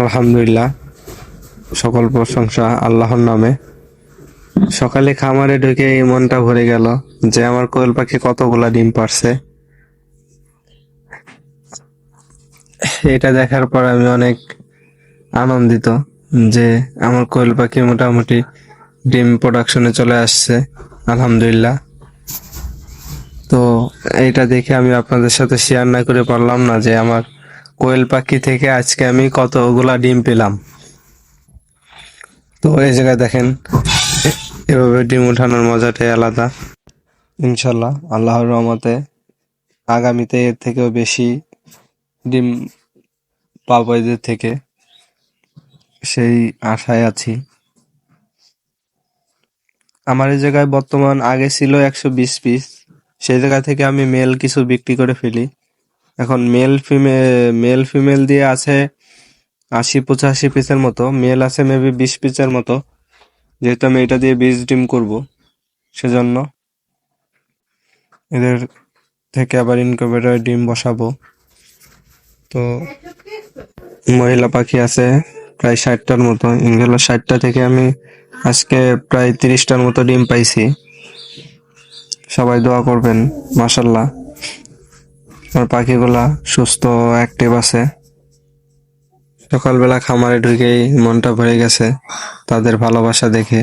আলহামদুলিল্লাহ। সকল প্রশংসা আল্লাহর নামে। সকালে খামারে ঢুকে মনটা ভরে গেল যে আমার কোয়েল পাখি কতগুলা ডিম পারছে। এটা দেখার পর আমি অনেক আনন্দিত যে আমার কোয়েল পাখি মোটামুটি ডিম প্রোডাকশনে চলে আসছে, আলহামদুলিল্লাহ। তো এইটা দেখে আমি আপনাদের সাথে শেয়ার না করে পারলাম না যে আমার কোয়েল পাখি থেকে আজকে আমি কতগুলা ডিম পেলাম? তো এই জায়গায় দেখেন এভাবে ডিম উঠানোর মজাটাই আলাদা। ইনশাল্লাহ আল্লাহর রহমতে আগামীতে এর থেকেও বেশি ডিম পাবো এদের থেকে। সেই আশায় আছি। আমার এই জায়গায় বর্তমান আগে ছিল একশো বিশ পিস। সেই জায়গা থেকে আমি মেল কিছু বিক্রি করে ফেলি। এখন মেল ফিমেল মেল ফিমেল দিয়ে আছে আশি, পঁচাশি পিসের মতো। মেল আছে মেবি বিশ পিসের মতো। যেহেতু আমি এটা দিয়ে বিশ ডিম করব, সেজন্য এদের থেকে আবার ইনকিউবেটরে ডিম বসাবো। তো মহিলা পাখি আছে প্রায় ষাটটার মতো। ইনগুলো ষাটটা থেকে আমি আজকে প্রায় তিরিশটার মতো ডিম পাইছি। সবাই দোয়া করবেন মাসাল্লাহ আমার পাখিগুলা সুস্থ অ্যাক্টিভ আছে। সকালবেলা খামারে ঢুকেই মনটা ভরে গেছে তাদের ভালোবাসা দেখে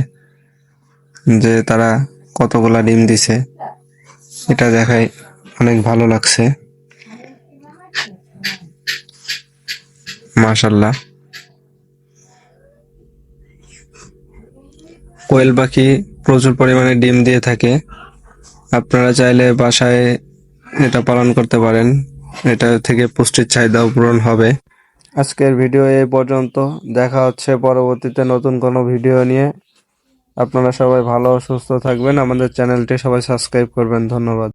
যে তারা কতগুলা ডিম দিছে। এটা দেখাই অনেক ভালো লাগছে। মাশাল্লাহ কোয়েল পাখি প্রচুর পরিমাণে ডিম দিয়ে থাকে। আপনারা চাইলে বাসায় এটা পালন করতে পারেন। এটা থেকে পুষ্টির চাহিদা পূরণ হবে। আজকের ভিডিও এই পর্যন্ত। দেখা হচ্ছে পরবর্তীতে নতুন কোনো ভিডিও নিয়ে। আপনারা সবাই ভালো, সুস্থ থাকবেন। আমাদের চ্যানেলটি সবাই সাবস্ক্রাইব করবেন। ধন্যবাদ।